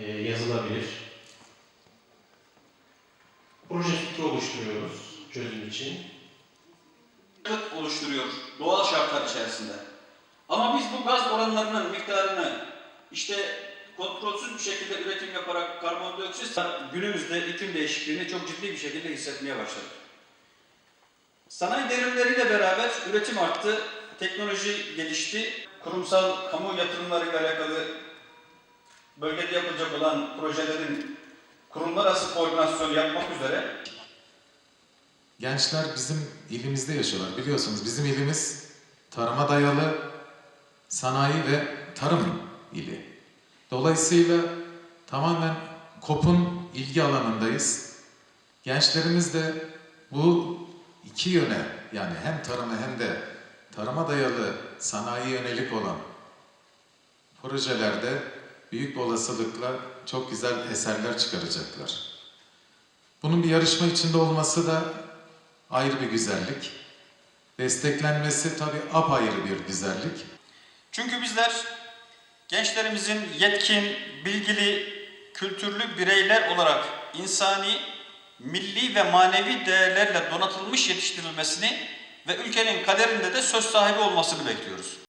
e, yazılabilir. Proje fikri oluşturuyoruz çözüm için. oluşturuyor doğal şartlar içerisinde. Ama biz bu gaz oranlarının miktarını işte kontrolsüz bir şekilde üretim yaparak karbondioksit günümüzde iklim değişikliğini çok ciddi bir şekilde hissetmeye başladık. Sanayi devrimleriyle beraber üretim arttı, teknoloji gelişti. Kurumsal kamu yatırımlarıyla alakalı bölgede yapılacak olan projelerin kurumlar arası koordinasyon yapmak üzere Gençler bizim ilimizde yaşıyorlar. Biliyorsunuz bizim ilimiz tarıma dayalı sanayi ve tarım ili. Dolayısıyla tamamen KOP'un ilgi alanındayız. Gençlerimiz de bu iki yöne yani hem tarıma hem de tarıma dayalı sanayi yönelik olan projelerde büyük olasılıkla çok güzel eserler çıkaracaklar. Bunun bir yarışma içinde olması da ayrı bir güzellik. Desteklenmesi tabii apayrı bir güzellik. Çünkü bizler gençlerimizin yetkin, bilgili, kültürlü bireyler olarak insani, milli ve manevi değerlerle donatılmış yetiştirilmesini ve ülkenin kaderinde de söz sahibi olmasını bekliyoruz.